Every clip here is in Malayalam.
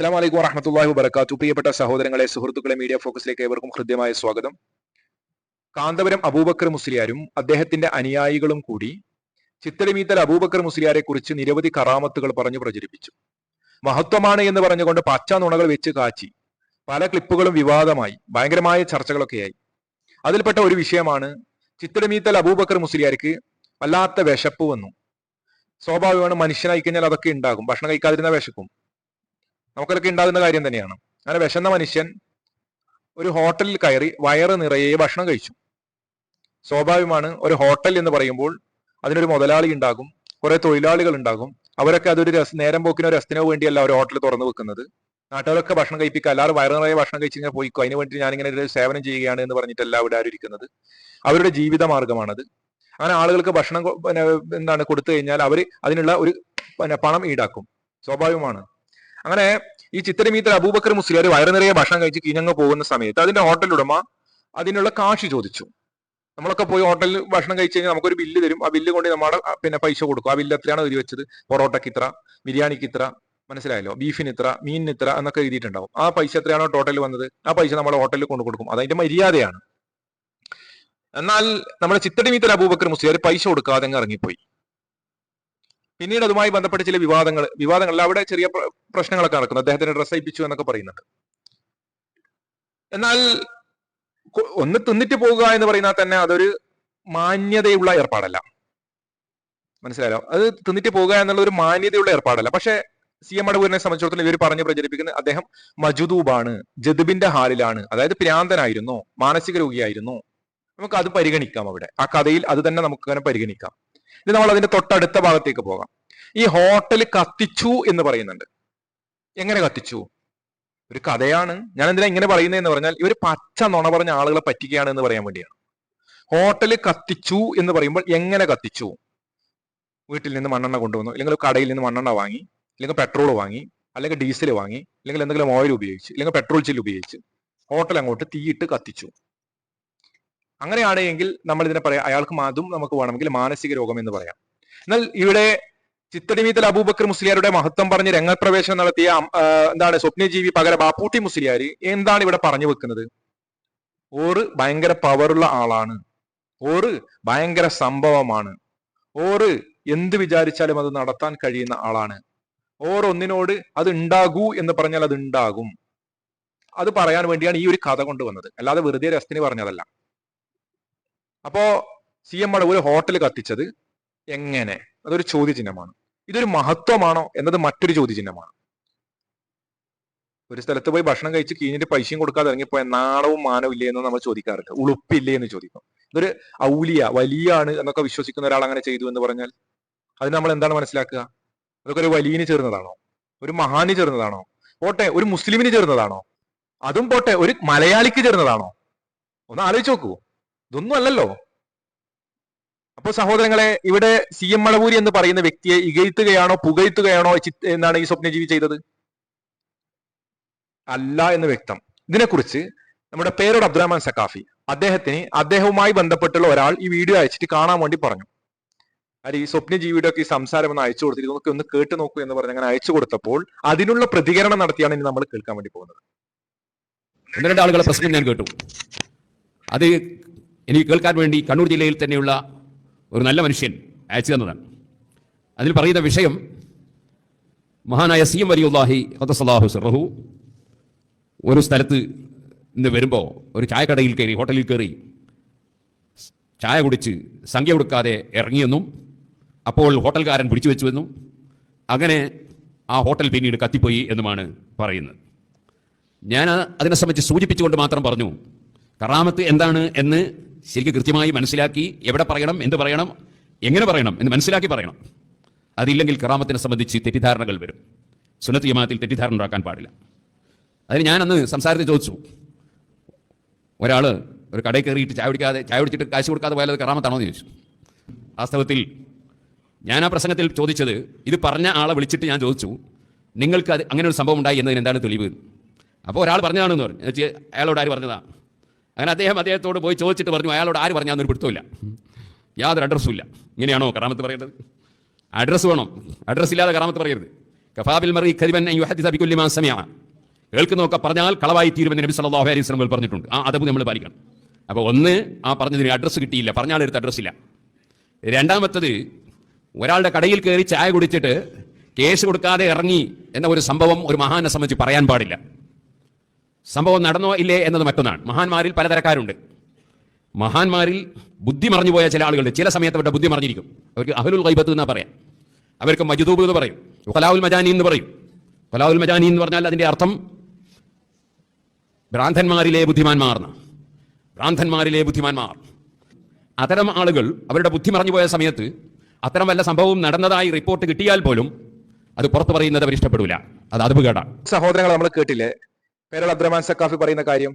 അസ്സാം വലൈക്കും വറഹമത്തല്ലാഹി വബർക്കാത്തു പ്രിയപ്പെട്ട സഹോദരങ്ങളെ സുഹൃത്തുക്കളെ മീഡിയ ഫോക്കസിലേക്ക് ഏവർക്കും ഹൃദ്യമായ സ്വാഗതം. കാന്തപുരം അബൂബക്കർ മുസ്ലിയാരും അദ്ദേഹത്തിന്റെ അനുയായികളും കൂടി ചിത്തരമീത്തൽ അബൂബക്കർ മുസ്ലിയാരെ കുറിച്ച് നിരവധി കറാമത്തുകൾ പറഞ്ഞു പ്രചരിപ്പിച്ചു. മഹത്വമാണ് എന്ന് പറഞ്ഞുകൊണ്ട് പച്ച നുണകൾ വെച്ച് കാച്ചി പല ക്ലിപ്പുകളും വിവാദമായി ഭയങ്കരമായ ചർച്ചകളൊക്കെയായി. അതിൽപ്പെട്ട ഒരു വിഷയമാണ് ചിത്തരമീത്തൽ അബൂബക്കർ മുസ്ലിയാർക്ക് വല്ലാത്ത വിശപ്പ് വന്നു. സ്വാഭാവികമാണ് മനുഷ്യനായി കഴിഞ്ഞാൽ അതൊക്കെ ഉണ്ടാകും ഭക്ഷണം കഴിക്കാതിരുന്ന വിശക്കും. നമുക്കൊക്കെ ഉണ്ടാകുന്ന കാര്യം തന്നെയാണ്. അങ്ങനെ വിശന്ന മനുഷ്യൻ ഒരു ഹോട്ടലിൽ കയറി വയറ് നിറയെ ഭക്ഷണം കഴിച്ചു. സ്വാഭാവികമാണ് ഒരു ഹോട്ടൽ എന്ന് പറയുമ്പോൾ അതിനൊരു മുതലാളി ഉണ്ടാകും കുറെ തൊഴിലാളികൾ ഉണ്ടാകും. അവരൊക്കെ അതൊരു രസ നേരം പോക്കിനോ രസത്തിനോ വേണ്ടിയല്ല ഒരു ഹോട്ടൽ തുറന്നു വെക്കുന്നത്. നാട്ടുകാരൊക്കെ ഭക്ഷണം കഴിപ്പിക്കുക എല്ലാവരും വയറ് നിറയെ ഭക്ഷണം കഴിച്ച് ഇങ്ങനെ പോയിക്കോ അതിന് വേണ്ടി ഞാനിങ്ങനെ ഒരു സേവനം ചെയ്യുകയാണ് എന്ന് പറഞ്ഞിട്ടല്ല അവിടെ ആരും അവരുടെ ജീവിത മാർഗമാണത് അങ്ങനെ ആളുകൾക്ക് ഭക്ഷണം എന്താണ് കൊടുത്തു കഴിഞ്ഞാൽ അവർ അതിനുള്ള ഒരു പണം ഈടാക്കും. സ്വാഭാവികമാണ്. അങ്ങനെ ഈ ചിത്തരമീത്തൽ അബൂബക്കർ മുസ്ലിയാർ വയറു നിറയെ ഭക്ഷണം കഴിച്ച് കിഞ്ഞങ്ങ് പോകുന്ന സമയത്ത് അതിന്റെ ഹോട്ടൽ ഉടമ അതിനുള്ള കാശ് ചോദിച്ചു. നമ്മളൊക്കെ പോയി ഹോട്ടലിൽ ഭക്ഷണം കഴിച്ച് കഴിഞ്ഞാൽ നമുക്കൊരു ബില്ല് തരും. ആ ബില്ല് കൊണ്ട് നമ്മുടെ പിന്നെ പൈസ കൊടുക്കും. ആ ബില്ല് എത്രയാണ് എഴുതി വെച്ചത്? പൊറോട്ടയ്ക്ക് ഇത്ര ബിരിയാണിക്ക് ഇത്ര മനസ്സിലായല്ലോ? ബീഫിന് ഇത്ര മീനിന് ഇത്ര എന്നൊക്കെ എഴുതിയിട്ടുണ്ടാവും. ആ പൈസ എത്രയാണോ ടോട്ടൽ വന്നത്? ആ പൈസ നമ്മൾ ഹോട്ടലിൽ കൊണ്ടു കൊടുക്കും. അതതിന്റെ മര്യാദയാണ്. എന്നാൽ നമ്മുടെ ചിത്തടിമീത്തൽ അബൂബക്കർ മുസ്ലിയാർ പൈസ കൊടുക്കാതെ അങ്ങ് ഇറങ്ങിപ്പോയി. പിന്നീട് അതുമായി ബന്ധപ്പെട്ട ചില വിവാദങ്ങൾ വിവാദങ്ങളിൽ അവിടെ ചെറിയ പ്രശ്നങ്ങളൊക്കെ നടക്കുന്നു. അദ്ദേഹത്തിന് ഡ്രസ് അയപ്പിച്ചു എന്നൊക്കെ പറയുന്നുണ്ട്. എന്നാൽ ഒന്ന് തിന്നിട്ട് പോകുക എന്ന് പറയുന്നാൽ തന്നെ അതൊരു മാന്യതയുള്ള ഏർപ്പാടല്ല. മനസ്സിലായോ? അത് തിന്നിട്ട് പോകുക എന്നുള്ള ഒരു മാന്യതയുള്ള ഏർപ്പാടല്ല. പക്ഷേ സി എം അടവൂരിനെ സംബന്ധിച്ചിടത്തോളം ഇവർ പറഞ്ഞു പ്രചരിപ്പിക്കുന്നത് അദ്ദേഹം മജുദൂബാണ് ജദുബിന്റെ ഹാലിലാണ് അതായത് പ്രാന്തനായിരുന്നു മാനസിക രോഗിയായിരുന്നു. നമുക്ക് അത് പരിഗണിക്കാം അവിടെ. ആ കഥയിൽ അത് തന്നെ നമുക്ക് അങ്ങനെ പരിഗണിക്കാം. ഇത് നമ്മൾ അതിന്റെ തൊട്ടടുത്ത ഭാഗത്തേക്ക് പോകാം. ഈ ഹോട്ടൽ കത്തിച്ചു എന്ന് പറയുന്നുണ്ട്. എങ്ങനെ കത്തിച്ചു? ഒരു കഥയാണ്. ഞാൻ എന്തിനാ ഇങ്ങനെ പറയുന്നതെന്ന് പറഞ്ഞാൽ ഇവർ പച്ച നുണ പറഞ്ഞ ആളുകളെ പറ്റിക്കുകയാണ് എന്ന് പറയാൻ വേണ്ടിയാണ്. ഹോട്ടൽ കത്തിച്ചു എന്ന് പറയുമ്പോൾ എങ്ങനെ കത്തിച്ചു? വീട്ടിൽ നിന്ന് മണ്ണെണ്ണ കൊണ്ടുവന്നു. അല്ലെങ്കിൽ കടയിൽ നിന്ന് മണ്ണെണ്ണ വാങ്ങി. അല്ലെങ്കിൽ പെട്രോൾ വാങ്ങി. അല്ലെങ്കിൽ ഡീസൽ വാങ്ങി. അല്ലെങ്കിൽ എന്തെങ്കിലും ഓയിൽ ഉപയോഗിച്ച്. അല്ലെങ്കിൽ പെട്രോൾ ചില്ല് ഉപയോഗിച്ച് ഹോട്ടൽ അങ്ങോട്ട് തീയിട്ട് കത്തിച്ചു. അങ്ങനെയാണെങ്കിൽ നമ്മൾ ഇതിനെ പറയാം അയാൾക്ക് അതും നമുക്ക് വേണമെങ്കിൽ മാനസിക രോഗം എന്ന് പറയാം. എന്നാൽ ഇവിടെ ചിത്തടിമീത്തൽ അബൂബക്കർ മുസ്ലിയാരുടെ മഹത്വം പറഞ്ഞ് രംഗപ്രവേശനം നടത്തിയ എന്താണ് സ്വപ്നജീവി പകര ബാപ്പൂട്ടി മുസ്ലിയാർ എന്താണ് ഇവിടെ പറഞ്ഞു വെക്കുന്നത്? ഓറ് ഭയങ്കര പവറുള്ള ആളാണ്. ഓറ് ഭയങ്കര സംഭവമാണ്. ഓറ് എന്ത് വിചാരിച്ചാലും അത് നടത്താൻ കഴിയുന്ന ആളാണ്. ഓർ ഒന്നിനോട് അത് ഉണ്ടാകൂ എന്ന് പറഞ്ഞാൽ അത് ഉണ്ടാകും. അത് പറയാൻ വേണ്ടിയാണ് ഈ ഒരു കഥ കൊണ്ടുവന്നത്. അല്ലാതെ വെറുതെ രസത്തിന് പറഞ്ഞതല്ല. അപ്പോ സി എം ഒരു ഹോട്ടൽ കത്തിച്ചത്. എങ്ങനെ? അതൊരു ചോദ്യചിഹ്നമാണ്. ഇതൊരു മഹത്വമാണോ എന്നത് മറ്റൊരു ചോദ്യചിഹ്നമാണ്. ഒരു സ്ഥലത്ത് പോയി ഭക്ഷണം കഴിച്ച് കീഞ്ഞിട്ട് പൈസയും കൊടുക്കാതെ ഇറങ്ങിപ്പോയ നാണവും മാനവും ഇല്ലേ എന്ന് നമ്മൾ ചോദിക്കാറില്ല. ഉളുപ്പില്ലേ എന്ന് ചോദിക്കും. ഇതൊരു ഔലിയ വലിയാണ് എന്നൊക്കെ വിശ്വസിക്കുന്ന ഒരാൾ അങ്ങനെ ചെയ്തു എന്ന് പറഞ്ഞാൽ അത് നമ്മൾ എന്താണ് മനസ്സിലാക്കുക? അതൊക്കെ ഒരു വലിയന് ചേർന്നതാണോ? ഒരു മഹാന് ചേർന്നതാണോ? പോട്ടെ ഒരു മുസ്ലിമിന് ചേർന്നതാണോ? അതും പോട്ടെ ഒരു മലയാളിക്ക് ചേർന്നതാണോ? ഒന്ന് ആലോചിച്ച് നോക്കൂ. ഇതൊന്നും അല്ലല്ലോ. അപ്പൊ സഹോദരങ്ങളെ ഇവിടെ സി എം മളവൂരി എന്ന് പറയുന്ന വ്യക്തിയെ ഇകഴ്ത്തുകയാണോ പുകഴ്ത്തുകയാണോ എന്നാണ് ഈ സ്വപ്നജീവി ചെയ്തത്? അല്ല എന്ന് വ്യക്തം. ഇതിനെക്കുറിച്ച് നമ്മുടെ പേരോട് അബ്ദുറഹ്മാൻ സക്കാഫി അദ്ദേഹത്തിന് അദ്ദേഹവുമായി ബന്ധപ്പെട്ടുള്ള ഒരാൾ ഈ വീഡിയോ അയച്ചിട്ട് കാണാൻ വേണ്ടി പറഞ്ഞു. അത് ഈ സ്വപ്നജീവിയുടെ ഒക്കെ ഈ സംസാരം ഒന്ന് അയച്ചു കൊടുത്തിട്ട് നമുക്ക് ഒന്ന് കേട്ട് നോക്കൂ എന്ന് പറഞ്ഞ് അങ്ങനെ അയച്ചു കൊടുത്തപ്പോൾ അതിനുള്ള പ്രതികരണം നടത്തിയാണ് ഇനി നമ്മൾ കേൾക്കാൻ വേണ്ടി പോകുന്നത്. ഒന്ന് രണ്ട് ആളുകളെ പ്രശ്നം ഞാൻ കേട്ടു. അത് എനിക്ക് കേൾക്കാൻ വേണ്ടി കണ്ണൂർ ജില്ലയിൽ തന്നെയുള്ള ഒരു നല്ല മനുഷ്യൻ അയച്ചു തന്നതാണ്. അതിൽ പറയുന്ന വിഷയം മഹാനായ സി എം വലിയുല്ലാഹി ഖദ്ദസല്ലാഹു സിറഹു ഒരു സ്ഥലത്ത് നിന്ന് വരുമ്പോൾ ഒരു ചായക്കടയിൽ കയറി ഹോട്ടലിൽ കയറി ചായ കുടിച്ച് സംഖ്യ കൊടുക്കാതെ ഇറങ്ങിയെന്നും അപ്പോൾ ഹോട്ടൽക്കാരൻ പിടിച്ചു വെച്ചുവെന്നും അങ്ങനെ ആ ഹോട്ടൽ പിന്നീട് കത്തിപ്പോയി എന്നുമാണ് പറയുന്നത്. ഞാൻ അതിനെ സംബന്ധിച്ച് സൂചിപ്പിച്ചുകൊണ്ട് മാത്രം പറഞ്ഞു കറാമത്ത് എന്താണ് എന്ന് ശരിക്കും കൃത്യമായി മനസ്സിലാക്കി എവിടെ പറയണം എന്ത് പറയണം എങ്ങനെ പറയണം എന്ന് മനസ്സിലാക്കി പറയണം. അതില്ലെങ്കിൽ കറാമത്തിനെ സംബന്ധിച്ച് തെറ്റിദ്ധാരണകൾ വരും. സുനത്ത് യമാത്തിൽ തെറ്റിദ്ധാരണ ഉണ്ടാക്കാൻ പാടില്ല. അതിന് ഞാൻ അന്ന് സംസാരത്തിൽ ചോദിച്ചു. ഒരാൾ ഒരു കടയിൽ കയറിയിട്ട് ചായ കുടിക്കാതെ ചായ കുടിച്ചിട്ട് കാശ് കൊടുക്കാതെ പോയാൽ അത് കറാമത്താണോ എന്ന് ചോദിച്ചു. വാസ്തവത്തിൽ ഞാൻ ആ പ്രസംഗത്തിൽ ചോദിച്ചത് ഇത് പറഞ്ഞ ആളെ വിളിച്ചിട്ട് ഞാൻ ചോദിച്ചു നിങ്ങൾക്ക് അത് അങ്ങനെ ഒരു സംഭവം ഉണ്ടായി എന്നതിന് എന്താണ് തെളിവ്? അപ്പോൾ ഒരാൾ പറഞ്ഞതാണെന്ന് പറഞ്ഞു. അയാളോട് ആര് പറഞ്ഞതാ? അങ്ങനെ അദ്ദേഹം അദ്ദേഹത്തോട് പോയി ചോദിച്ചിട്ട് പറഞ്ഞു അയാളോട് ആര് പറഞ്ഞാൽ ഒരു പിടുത്തമില്ല യാതൊരു അഡ്രസ്സും ഇല്ല. ഇങ്ങനെയാണോ കറാമത്ത് പറയേണ്ടത്? അഡ്രസ്സ് വേണം. അഡ്രസ്സ് ഇല്ലാതെ കറാമത്ത് പറയരുത്. കഫാബിൽ മറി കരിവൻ ബികുല്ലി മാ സമിഅ. കേൾക്കുന്നതൊക്കെ പറഞ്ഞാൽ കളവായി തീരുമെന്ന് നബി സല്ലല്ലാഹു അലൈഹി വസല്ലം പറഞ്ഞിട്ടുണ്ട്. ആ അതബ് നമ്മൾ പാലിക്കണം. അപ്പോൾ ഒന്ന് ആ പറഞ്ഞതിന് അഡ്രസ്സ് കിട്ടിയില്ല. പറഞ്ഞ എടുത്ത് അഡ്രസ്സ് ഇല്ല. രണ്ടാമത്തത് ഒരാളുടെ കടയിൽ കയറി ചായ കുടിച്ചിട്ട് കേസ് കൊടുക്കാതെ ഇറങ്ങി എന്ന ഒരു സംഭവം ഒരു മഹാനെ സംബന്ധിച്ച് പറയാൻ പാടില്ല. സംഭവം നടന്നോ ഇല്ലേ എന്നത് മറ്റൊന്നാണ്. മഹാന്മാരിൽ പലതരക്കാരുണ്ട്. മഹാന്മാരിൽ ബുദ്ധി മറിഞ്ഞുപോയ ചില ആളുകളുണ്ട്. ചില സമയത്ത് അവരുടെ ബുദ്ധി മറിഞ്ഞിരിക്കും. അവർക്ക് അഹലുൽ ഗൈബത്ത് എന്നാ പറയാം. അവർക്ക് മജുദൂബ് എന്ന് പറയും. ഖലാവുൽ മജാനി എന്ന് പറയും. ഖലാവുൽ മജാനി എന്ന് പറഞ്ഞാൽ അതിന്റെ അർത്ഥം ഭ്രാന്തന്മാരിലെ ബുദ്ധിമാന്മാർ എന്ന്. ഭ്രാന്തന്മാരിലെ ബുദ്ധിമാന്മാർ. അത്തരം ആളുകൾ അവരുടെ ബുദ്ധി മറിഞ്ഞുപോയ സമയത്ത് അത്തരം വല്ല സംഭവവും നടന്നതായി റിപ്പോർട്ട് കിട്ടിയാൽ പോലും അത് പുറത്തു പറയുന്നത് അവർ ഇഷ്ടപ്പെടില്ല അത് അതുപകേടാണ് സഹോദരങ്ങൾ നമ്മൾ കേട്ടില്ലേ? പേരൾ അബ്ദുറഹ്മാൻ സക്കാഫി പറയുന്ന കാര്യം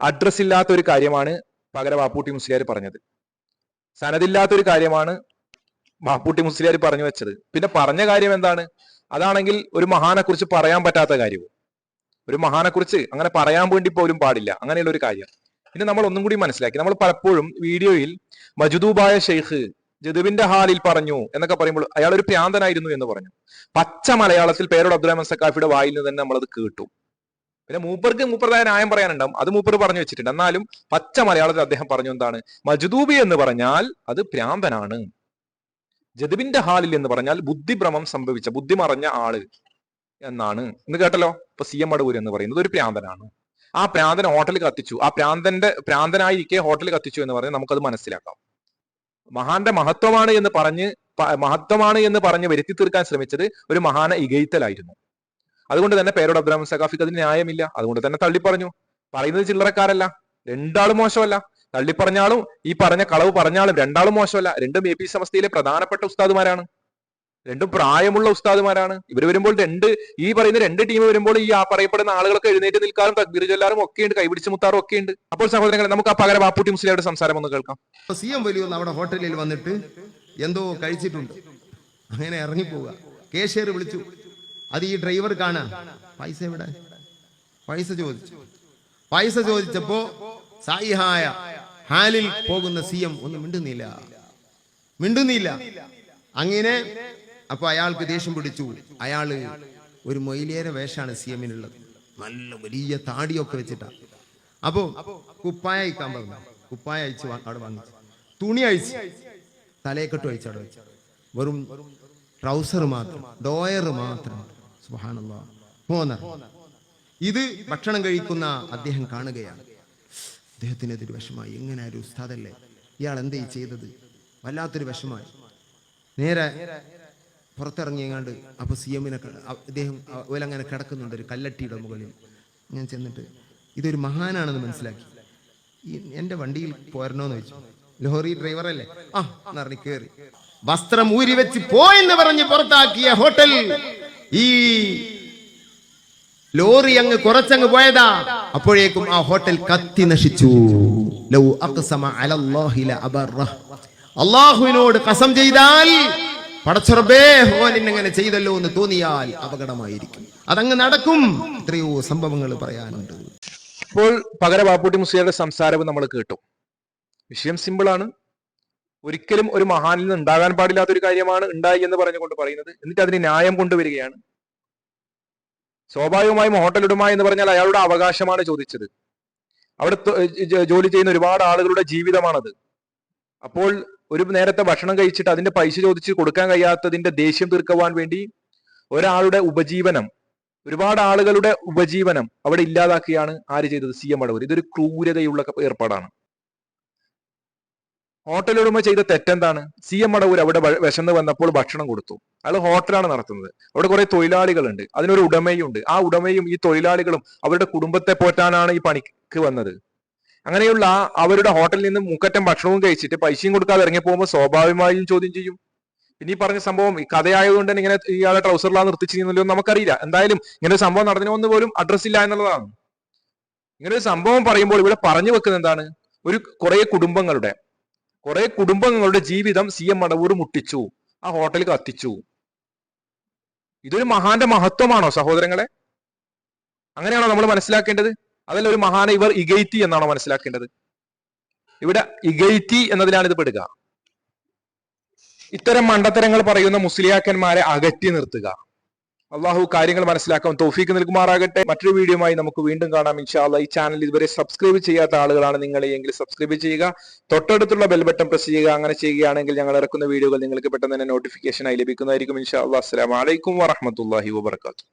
അഡ്രസ് ഇല്ലാത്ത ഒരു കാര്യമാണ് പകരം വാപ്പൂട്ടി മുസ്ലിയാർ പറഞ്ഞത്. സനദില്ലാത്ത ഒരു കാര്യമാണ് വാപ്പൂട്ടി മുസ്ലിയാർ പറഞ്ഞു വെച്ചത്. പിന്നെ പറഞ്ഞ കാര്യം എന്താണ്? അതാണെങ്കിൽ ഒരു മഹാനെ കുറിച്ച് പറയാൻ പറ്റാത്ത കാര്യവും. ഒരു മഹാനെ കുറിച്ച് അങ്ങനെ പറയാൻ വേണ്ടി പോലും പാടില്ല. അങ്ങനെയുള്ള ഒരു കാര്യം. പിന്നെ നമ്മൾ ഒന്നും കൂടി മനസ്സിലാക്കി. നമ്മൾ പലപ്പോഴും വീഡിയോയിൽ മജുദൂബായ ഷെയ്ഖ് ജദുബിന്റെ ഹാലിൽ പറഞ്ഞു എന്നൊക്കെ പറയുമ്പോൾ അയാൾ ഒരു പ്രാന്തനായിരുന്നു എന്ന് പറഞ്ഞു. പച്ച മലയാളത്തിൽ പേരോട് അബ്ദുറഹ്മാൻ സക്കാഫിയുടെ വായിൽ നിന്ന് തന്നെ നമ്മളത് കേട്ടു. പിന്നെ മൂപ്പർക്ക് മൂപ്പർതായ ന്യായം പറയാനുണ്ടാവും. അത് മൂപ്പർ പറഞ്ഞു വെച്ചിട്ടുണ്ട്. എന്നാലും പച്ച മലയാളത്തിൽ അദ്ദേഹം പറഞ്ഞു എന്താണ്? മജുദൂബി എന്ന് പറഞ്ഞാൽ അത് ഭ്രാന്തനാണ്. ജദുബിന്റെ ഹാലിൽ എന്ന് പറഞ്ഞാൽ ബുദ്ധിഭ്രമം സംഭവിച്ച ബുദ്ധി മറഞ്ഞ ആൾ എന്നാണ്. എന്ന് കേട്ടല്ലോ? ഇപ്പൊ സി എം മടവൂർ എന്ന് പറയുന്നത് ഒരു പ്രാന്തനാണ് ആ പ്രാന്തൻ ഹോട്ടൽ കത്തിച്ചു. ആ പ്രാന്തന്റെ പ്രാന്തനായിരിക്കെ ഹോട്ടൽ കത്തിച്ചു എന്ന് പറഞ്ഞാൽ നമുക്കത് മനസ്സിലാക്കാം. മഹാന്റെ മഹത്വമാണ് എന്ന് പറഞ്ഞ് മഹത്വമാണ് എന്ന് പറഞ്ഞ് വരുത്തി തീർക്കാൻ ശ്രമിച്ചത് ഒരു മഹാന ഇകയ്ത്തലായിരുന്നു അതുകൊണ്ട് തന്നെ പേരോട് അബ്ദുറഹ്മാൻ സഖാഫിക്ക് അതിന് ന്യായമില്ല. അതുകൊണ്ട് തന്നെ തള്ളി പറഞ്ഞു പറയുന്നത് ചില്ലറക്കാരല്ല. രണ്ടാളും മോശമല്ല. തള്ളി പറഞ്ഞാളും ഈ പറഞ്ഞ കളവ് പറഞ്ഞാളും രണ്ടാളും മോശമല്ല. രണ്ടും എ പി സമസ്തയിലെ പ്രധാനപ്പെട്ട ഉസ്താദുമാരാണ്. രണ്ടും പ്രായമുള്ള ഉസ്താദുമാരാണ്. ഇവർ വരുമ്പോൾ രണ്ട് ഈ പറയുന്ന രണ്ട് ടീം വരുമ്പോൾ ഈ ആ പറയപ്പെടുന്ന ആളുകളൊക്കെ എഴുന്നേറ്റ് നിൽക്കാറും തക്ബീർ ചൊല്ലാറും ഒക്കെ ഉണ്ട് കൈപിടിച്ച് മുത്താറും ഒക്കെ ഉണ്ട് അപ്പോൾ സഹോദരങ്ങളെ നമുക്ക് ആ പകരം ബാപ്പുട്ടി മുസ്ലിയുടെ സംസാരം ഒന്ന് കേൾക്കാം. സി എം വലിയ അവിടെ ഹോട്ടലിൽ വന്നിട്ട് എന്തോ കഴിച്ചിട്ടുണ്ട്. അങ്ങനെ ഇറങ്ങി പോവുക കേശേർ വിളിച്ചു. അത് ഈ ഡ്രൈവർ കാണാ പൈസ എവിടെ? പൈസ ചോദിച്ചു. പൈസ ചോദിച്ചപ്പോ സായിഹായ ഹാലിൽ പോകുന്ന സി എം ഒന്നും മിണ്ടുന്നില്ല. മിണ്ടുന്നില്ല. അങ്ങനെ അപ്പൊ അയാൾക്ക് ദേഷ്യം പിടിച്ചു. അയാൾ ഒരു മൊയിലേര വേഷാണ് സി എമ്മിനുള്ളത്. നല്ല വലിയ താടിയൊക്കെ വെച്ചിട്ടാ. അപ്പോ കുപ്പായ അയക്കാൻ പറഞ്ഞു. കുപ്പായ അയച്ച് അവിടെ വാങ്ങിച്ചു. തുണി അഴിച്ച് തലയെക്കെട്ട് അഴിച്ച് അവിടെ വെച്ചു. വെറും ട്രൗസർ മാത്രം ഡോയർ മാത്രം. പോന്ന. ഇത് ഭക്ഷണം കഴിക്കുന്ന അദ്ദേഹം കാണുകയാണ്. അദ്ദേഹത്തിന് അതൊരു വിഷമായി എങ്ങനെ ഒരു ഉസ്താദല്ലേ? ഇയാൾ എന്തേ ചെയ്തത്? വല്ലാത്തൊരു വിഷമായി നേരെ പുറത്തിറങ്ങിയങ്ങാണ്ട് അപ്പൊ സി എമ്മിനെ അദ്ദേഹം ഓലങ്ങനെ കിടക്കുന്നുണ്ട് ഒരു കല്ലട്ടിയുടെ മുകളിൽ. ഞാൻ ചെന്നിട്ട് ഇതൊരു മഹാനാണെന്ന് മനസ്സിലാക്കി. ഈ എന്റെ വണ്ടിയിൽ പോരണോന്ന് വെച്ചു ലോറി ഡ്രൈവർ അല്ലേ ആ എന്നറിഞ്ഞ് കേറി. വസ്ത്രം ഊരി വെച്ച് പോയെന്ന് പറഞ്ഞ് പുറത്താക്കിയ ഹോട്ടൽ ഈ ലോറി അങ്ങ് കുറച്ചങ്ങ് പോയതാ. അപ്പോഴേക്കും ആ ഹോട്ടൽ കത്തി നശിച്ചു. ലൗ. അള്ളാഹുവിനോട് കസം ചെയ്താൽ പടച്ചുറബേ ഹോൻ അങ്ങനെ ചെയ്തല്ലോ എന്ന് തോന്നിയാൽ അപകടമായിരിക്കും. അതങ്ങ് നടക്കും. എത്രയോ സംഭവങ്ങൾ പറയാനുണ്ട്. ഇപ്പോൾ പകര ബാപ്പുട്ടി മുസ്ലിയുടെ സംസാരവും നമ്മൾ കേട്ടു. വിഷയം സിമ്പിൾ ആണ്. ഒരിക്കലും ഒരു മഹാനിൽ നിന്ന് ഉണ്ടാകാൻ പാടില്ലാത്ത ഒരു കാര്യമാണ് ഉണ്ടായി എന്ന് പറഞ്ഞുകൊണ്ട് പറയുന്നത്. എന്നിട്ട് അതിന് ന്യായം കൊണ്ടുവരികയാണ്. സ്വാഭാവികമായും ഹോട്ടൽ എന്ന് പറഞ്ഞാൽ അയാളുടെ അവകാശമാണ് ചോദിച്ചത്. അവിടെ ജോലി ചെയ്യുന്ന ഒരുപാട് ആളുകളുടെ ജീവിതമാണത്. അപ്പോൾ ഒരു നേരത്തെ ഭക്ഷണം കഴിച്ചിട്ട് അതിന്റെ പൈസ ചോദിച്ച് കൊടുക്കാൻ കഴിയാത്തതിന്റെ ദേഷ്യം തീർക്കുവാൻ വേണ്ടി ഒരാളുടെ ഉപജീവനം ഒരുപാട് ആളുകളുടെ ഉപജീവനം അവിടെ ഇല്ലാതാക്കുകയാണ് ആര് ചെയ്തത് സി എം അടവൂർ. ഇതൊരു ക്രൂരതയുള്ള ഏർപ്പാടാണ്. ഹോട്ടൽ ഉടമ ചെയ്ത തെറ്റെന്താണ്? സി എം അടവൂർ അവിടെ വിശന്ന് വന്നപ്പോൾ ഭക്ഷണം കൊടുത്തു. അയാൾ ഹോട്ടലാണ് നടത്തുന്നത്. അവിടെ കുറെ തൊഴിലാളികളുണ്ട്. അതിനൊരു ഉടമയുണ്ട്. ആ ഉടമയും ഈ തൊഴിലാളികളും അവരുടെ കുടുംബത്തെ പോറ്റാനാണ് ഈ പണിക്ക് വന്നത്. അങ്ങനെയുള്ള അവരുടെ ഹോട്ടലിൽ നിന്ന് മുക്കറ്റം ഭക്ഷണവും കഴിച്ചിട്ട് പൈസയും കൊടുക്കാതെ ഇറങ്ങി പോകുമ്പോൾ സ്വാഭാവികമായും ചോദ്യം ചെയ്യും. പിന്നെ ഈ പറഞ്ഞ സംഭവം ഈ കഥയായതുകൊണ്ട് തന്നെ ഇങ്ങനെ ഇയാളെ ട്രൗസറിലാണ് നിർത്തിച്ചിരുന്നല്ലോ നമുക്കറിയില്ല. എന്തായാലും ഇങ്ങനെ ഒരു സംഭവം നടന്നതിനൊന്നും പോലും അഡ്രസ് ഇല്ല എന്നുള്ളതാണ്. ഇങ്ങനെ ഒരു സംഭവം പറയുമ്പോൾ ഇവിടെ പറഞ്ഞു വെക്കുന്നത് എന്താണ്? ഒരു കുറെ കുടുംബങ്ങളുടെ കുറെ കുടുംബങ്ങളുടെ ജീവിതം സി എം മടവൂർ മുട്ടിച്ചു. ആ ഹോട്ടലിൽ കത്തിച്ചു. ഇതൊരു മഹാന്റെ മഹത്വമാണോ സഹോദരങ്ങളെ? അങ്ങനെയാണോ നമ്മൾ മനസ്സിലാക്കേണ്ടത്? അതല്ല ഒരു മഹാനെ ഇവർ ഇഗൈറ്റി എന്നാണോ മനസ്സിലാക്കേണ്ടത്? ഇവിടെ ഇഗൈറ്റി എന്നതിലാണ് ഇത് പെടുക. ഇത്തരം മണ്ടത്തരങ്ങൾ പറയുന്ന മുസ്ലിയാക്കന്മാരെ അകറ്റി നിർത്തുക. അള്ളാഹു കാര്യങ്ങൾ മനസ്സിലാക്കാൻ തൗഫീക്ക് നൽകുമാറാകട്ടെ. മറ്റൊരു വീഡിയോയുമായി നമുക്ക് വീണ്ടും കാണാം. ഇൻഷാല്ല ഈ ചാനൽ ഇതുവരെ സബ്സ്ക്രൈബ് ചെയ്യാത്ത ആളുകളാണ് നിങ്ങൾ എങ്കിൽ സബ്സ്ക്രൈബ് ചെയ്യുക. തൊട്ടടുത്തുള്ള ബെൽ ബട്ടൺ പ്രസ് ചെയ്യുക. അങ്ങനെ ചെയ്യുകയാണെങ്കിൽ ഞങ്ങൾ ഇറക്കുന്ന വീഡിയോകൾ നിങ്ങൾക്ക് പെട്ടെന്ന് തന്നെ നോട്ടിഫിക്കേഷനായി ലഭിക്കുന്നതായിരിക്കും. ഇൻഷാ അസ്സലാമു വാഹമത്തല്ലാഹി വറഹ്മത്തുള്ളാഹി വബർക്കാത്തു